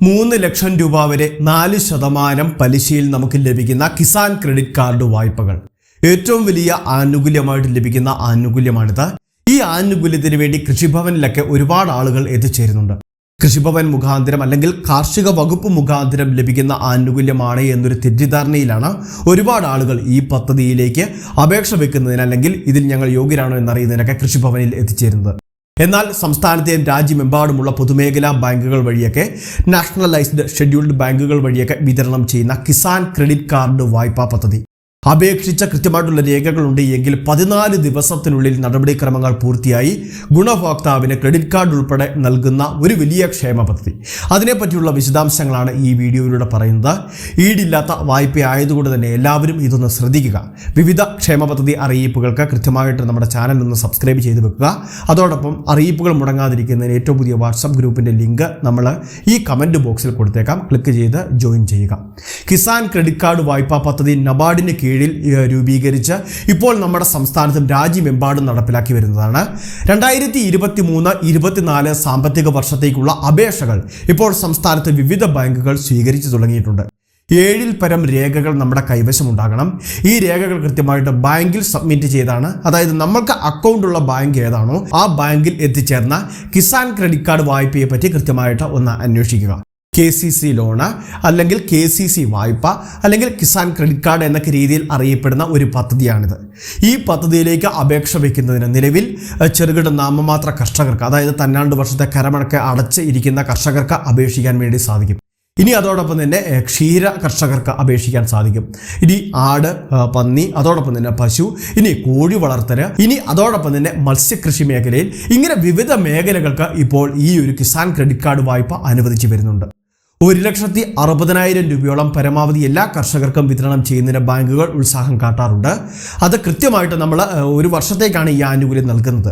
മൂന്ന് ലക്ഷം രൂപ വരെ നാല് ശതമാനം പലിശയിൽ നമുക്ക് ലഭിക്കുന്ന കിസാൻ ക്രെഡിറ്റ് കാർഡ് വായ്പകൾ. ഏറ്റവും വലിയ ആനുകൂല്യമായിട്ട് ലഭിക്കുന്ന ആനുകൂല്യമാണിത്. ഈ ആനുകൂല്യത്തിന് വേണ്ടി കൃഷിഭവനിലൊക്കെ ഒരുപാട് ആളുകൾ എത്തിച്ചേരുന്നുണ്ട്. കൃഷിഭവൻ മുഖാന്തരം അല്ലെങ്കിൽ കാർഷിക വകുപ്പ് മുഖാന്തരം ലഭിക്കുന്ന ആനുകൂല്യമാണ് എന്നൊരു തെറ്റിദ്ധാരണയിലാണ് ഒരുപാട് ആളുകൾ ഈ പദ്ധതിയിലേക്ക് അപേക്ഷ വെക്കുന്നതിന് അല്ലെങ്കിൽ ഇതിൽ ഞങ്ങൾ യോഗ്യരാണോ എന്നറിയുന്നതിനൊക്കെ കൃഷിഭവനിൽ എത്തിച്ചേരുന്നത്. എന്നാൽ സംസ്ഥാനത്തെയും രാജ്യമെമ്പാടുമുള്ള പൊതുമേഖലാ ബാങ്കുകൾ വഴിയൊക്കെ നാഷണലൈസ്ഡ് ഷെഡ്യൂൾഡ് ബാങ്കുകൾ വഴിയൊക്കെ വിതരണം ചെയ്യുന്ന കിസാൻ ക്രെഡിറ്റ് കാർഡ് വായ്പാ പദ്ധതി. അപേക്ഷിച്ച കൃത്യമായിട്ടുള്ള രേഖകളുണ്ട് എങ്കിൽ പതിനാല് ദിവസത്തിനുള്ളിൽ നടപടിക്രമങ്ങൾ പൂർത്തിയായി ഗുണഭോക്താവിന് ക്രെഡിറ്റ് കാർഡ് ഉൾപ്പെടെ നൽകുന്ന ഒരു വലിയ ക്ഷേമ പദ്ധതി. അതിനെപ്പറ്റിയുള്ള വിശദാംശങ്ങളാണ് ഈ വീഡിയോയിലൂടെ പറയുന്നത്. ഈടില്ലാത്ത വായ്പ ആയതുകൊണ്ട് തന്നെ എല്ലാവരും ഇതൊന്ന് ശ്രദ്ധിക്കുക. വിവിധ ക്ഷേമ പദ്ധതി അറിയിപ്പുകൾക്ക് കൃത്യമായിട്ട് നമ്മുടെ ചാനൽ ഒന്ന് സബ്സ്ക്രൈബ് ചെയ്ത് വെക്കുക. അതോടൊപ്പം അറിയിപ്പുകൾ മുടങ്ങാതിരിക്കുന്നതിന് ഏറ്റവും പുതിയ വാട്സപ്പ് ഗ്രൂപ്പിന്റെ ലിങ്ക് നമ്മൾ ഈ കമന്റ് ബോക്സിൽ കൊടുത്തേക്കാം. ക്ലിക്ക് ചെയ്ത് ജോയിൻ ചെയ്യുക. കിസാൻ ക്രെഡിറ്റ് കാർഡ് വായ്പാ പദ്ധതി നബാർഡിന് കീഴിൽ രൂപീകരിച്ച് ഇപ്പോൾ നമ്മുടെ സംസ്ഥാനത്തും രാജ്യമെമ്പാടും നടപ്പിലാക്കി വരുന്നതാണ്. രണ്ടായിരത്തി ഇരുപത്തി മൂന്ന് ഇരുപത്തിനാല് സാമ്പത്തിക വർഷത്തേക്കുള്ള അപേക്ഷകൾ ഇപ്പോൾ സംസ്ഥാനത്ത് വിവിധ ബാങ്കുകൾ സ്വീകരിച്ചു തുടങ്ങിയിട്ടുണ്ട്. ഏഴിൽ പരം രേഖകൾ നമ്മുടെ കൈവശമുണ്ടാകണം. ഈ രേഖകൾ കൃത്യമായിട്ട് ബാങ്കിൽ സബ്മിറ്റ് ചെയ്താണ്. അതായത് നമ്മൾക്ക് അക്കൗണ്ടുള്ള ബാങ്ക് ഏതാണോ ആ ബാങ്കിൽ എത്തിച്ചേർന്ന കിസാൻ ക്രെഡിറ്റ് കാർഡ് വായ്പയെ പറ്റി കൃത്യമായിട്ട് ഒന്ന് അന്വേഷിക്കുക. കെ സി സി ലോണ് അല്ലെങ്കിൽ കെ സി സി വായ്പ അല്ലെങ്കിൽ കിസാൻ ക്രെഡിറ്റ് കാർഡ് എന്നൊക്കെ രീതിയിൽ അറിയപ്പെടുന്ന ഒരു പദ്ധതിയാണിത്. ഈ പദ്ധതിയിലേക്ക് അപേക്ഷ വയ്ക്കുന്നതിന് നിലവിൽ ചെറുകിട നാമമാത്ര കർഷകർക്ക് അതായത് തന്നാണ്ട് വർഷത്തെ കരമടക്ക് അടച്ച് ഇരിക്കുന്ന കർഷകർക്ക് അപേക്ഷിക്കാൻ വേണ്ടി സാധിക്കും. ഇനി അതോടൊപ്പം തന്നെ ക്ഷീര കർഷകർക്ക് അപേക്ഷിക്കാൻ സാധിക്കും. ഇനി ആട് പന്നി അതോടൊപ്പം തന്നെ പശു ഇനി കോഴി വളർത്തൽ ഇനി അതോടൊപ്പം തന്നെ മത്സ്യകൃഷി മേഖലയിൽ ഇങ്ങനെ വിവിധ മേഖലകൾക്ക് ഇപ്പോൾ ഈ ഒരു കിസാൻ ക്രെഡിറ്റ് കാർഡ് വായ്പ അനുവദിച്ചു വരുന്നുണ്ട്. ഒരു ലക്ഷത്തി അറുപതിനായിരം രൂപയോളം പരമാവധി എല്ലാ കർഷകർക്കും വിതരണം ചെയ്യുന്നതിന് ബാങ്കുകൾ ഉത്സാഹം കാട്ടാറുണ്ട്. അത് കൃത്യമായിട്ട് നമ്മൾ ഒരു വർഷത്തേക്കാണ് ഈ ആനുകൂല്യം നൽകുന്നത്.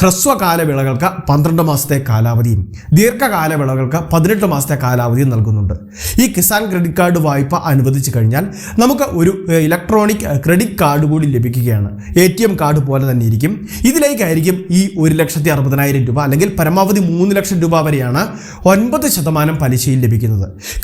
ഹ്രസ്വകാല വിളകൾക്ക് പന്ത്രണ്ട് മാസത്തെ കാലാവധിയും ദീർഘകാല വിളകൾക്ക് പതിനെട്ട് മാസത്തെ കാലാവധിയും നൽകുന്നുണ്ട്. ഈ കിസാൻ ക്രെഡിറ്റ് കാർഡ് വായ്പ അനുവദിച്ചു കഴിഞ്ഞാൽ നമുക്ക് ഒരു ഇലക്ട്രോണിക് ക്രെഡിറ്റ് കാർഡ് കൂടി ലഭിക്കുകയാണ്. എ ടി എം കാർഡ് പോലെ തന്നെ ഇരിക്കും. ഇതിലേക്കായിരിക്കും ഈ ഒരു ലക്ഷത്തി അറുപതിനായിരം രൂപ അല്ലെങ്കിൽ പരമാവധി മൂന്ന് ലക്ഷം രൂപ വരെയാണ് ഒൻപത് ശതമാനം പലിശയിൽ ലഭിക്കുന്നത്.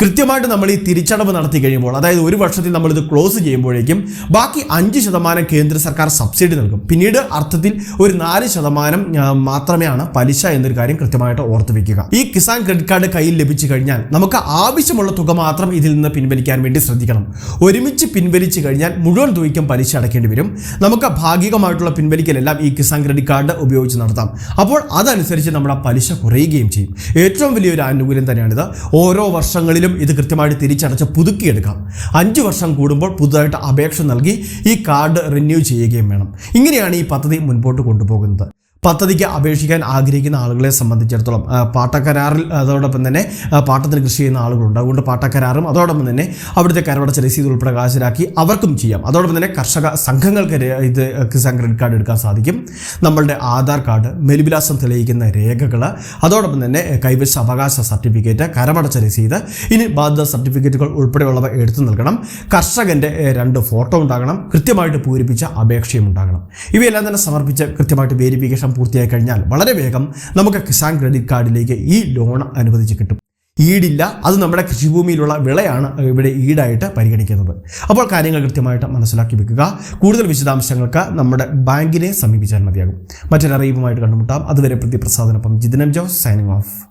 കൃത്യമായിട്ട് നമ്മൾ ഈ തിരിച്ചടവ് നടത്തി കഴിയുമ്പോൾ അതായത് ഒരു വർഷത്തിൽ നമ്മൾ ഇത് ക്ലോസ് ചെയ്യുമ്പോഴേക്കും ബാക്കി അഞ്ച് ശതമാനം കേന്ദ്ര സർക്കാർ സബ്സിഡി നൽകും. പിന്നീട് അർത്ഥത്തിൽ ഒരു നാല് ശതമാനം മാത്രമേയാണ് പലിശ എന്നൊരു കാര്യം കൃത്യമായിട്ട് ഓർത്ത് വെക്കുക. ഈ കിസാൻ ക്രെഡിറ്റ് കാർഡ് കയ്യിൽ ലഭിച്ചു കഴിഞ്ഞാൽ നമുക്ക് ആവശ്യമുള്ള തുക മാത്രം ഇതിൽ നിന്ന് പിൻവലിക്കാൻ വേണ്ടി ശ്രദ്ധിക്കണം. ഒരുമിച്ച് പിൻവലിച്ചു കഴിഞ്ഞാൽ മുഴുവൻ തുകയ്ക്കും പലിശ അടയ്ക്കേണ്ടി വരും. നമുക്ക് ഭാഗികമായിട്ടുള്ള പിൻവലിക്കലെല്ലാം ഈ കിസാൻ ക്രെഡിറ്റ് കാർഡ് ഉപയോഗിച്ച് നടത്താം. അപ്പോൾ അതനുസരിച്ച് നമ്മുടെ പലിശ കുറയുകയും ചെയ്യും. ഏറ്റവും വലിയൊരു ആനുകൂല്യം തന്നെയാണിത്. ഓരോ വർഷങ്ങളിലും ഇത് കൃത്യമായിട്ട് തിരിച്ചടച്ച് പുതുക്കിയെടുക്കാം. അഞ്ച് വർഷം കൂടുമ്പോൾ പുതുതായിട്ട് അപേക്ഷ നൽകി ഈ കാർഡ് റിന്യൂ ചെയ്യുകയും വേണം. ഇങ്ങനെയാണ് ഈ പദ്ധതി മുൻപോട്ട് കൊണ്ടുപോകുന്നത്. പദ്ധതിക്ക് അപേക്ഷിക്കാൻ ആഗ്രഹിക്കുന്ന ആളുകളെ സംബന്ധിച്ചിടത്തോളം പാട്ടക്കരാറിൽ അതോടൊപ്പം തന്നെ പാട്ടത്തിന് കൃഷി ചെയ്യുന്ന ആളുകളുണ്ട്. അതുകൊണ്ട് പാട്ടക്കരാറും അതോടൊപ്പം തന്നെ അവിടുത്തെ കരവടച്ച രസീത് ഉൾപ്പെടെ ഹാജരാക്കി അവർക്കും ചെയ്യാം. അതോടൊപ്പം തന്നെ കർഷക സംഘങ്ങൾക്ക് ഇത് കിസാൻ ക്രെഡിറ്റ് കാർഡ് എടുക്കാൻ സാധിക്കും. നമ്മളുടെ ആധാർ കാർഡ് മേൽവിലാസം തെളിയിക്കുന്ന രേഖകൾ അതോടൊപ്പം തന്നെ കൈവശ അവകാശ സർട്ടിഫിക്കറ്റ് കരമടച്ച രസീത് ഇനി ബാധ്യത സർട്ടിഫിക്കറ്റുകൾ ഉൾപ്പെടെയുള്ളവ എടുത്തു നൽകണം. കർഷകന്റെ രണ്ട് ഫോട്ടോ ഉണ്ടാകണം. കൃത്യമായിട്ട് പൂരിപ്പിച്ച അപേക്ഷയും ഉണ്ടാകണം. ഇവയെല്ലാം തന്നെ സമർപ്പിച്ച് കൃത്യമായിട്ട് വേരിഫിക്കേഷൻ പൂർത്തിയായി കഴിഞ്ഞാൽ വളരെ വേഗം നമുക്ക് കിസാൻ ക്രെഡിറ്റ് കാർഡിലേക്ക് ഈ ലോൺ അനുവദിച്ച് കിട്ടും. ഈടില്ല അത് നമ്മുടെ കൃഷിഭൂമിയിലുള്ള വിളയാണ് ഇവിടെ ഈടായിട്ട് പരിഗണിക്കുന്നത്. അപ്പോൾ കാര്യങ്ങൾ കൃത്യമായിട്ട് മനസ്സിലാക്കി വെക്കുക. കൂടുതൽ വിശദാംശങ്ങൾക്ക് നമ്മുടെ ബാങ്കിനെ സമീപിച്ചാൽ മതിയാകും. മറ്റൊരറിയിപ്പുമായിട്ട് കണ്ടുമുട്ടാം. അതുവരെ പ്രതിപ്രസാദനൊപ്പം ജിതിനം ജോസ് സൈനിങ് ഓഫ്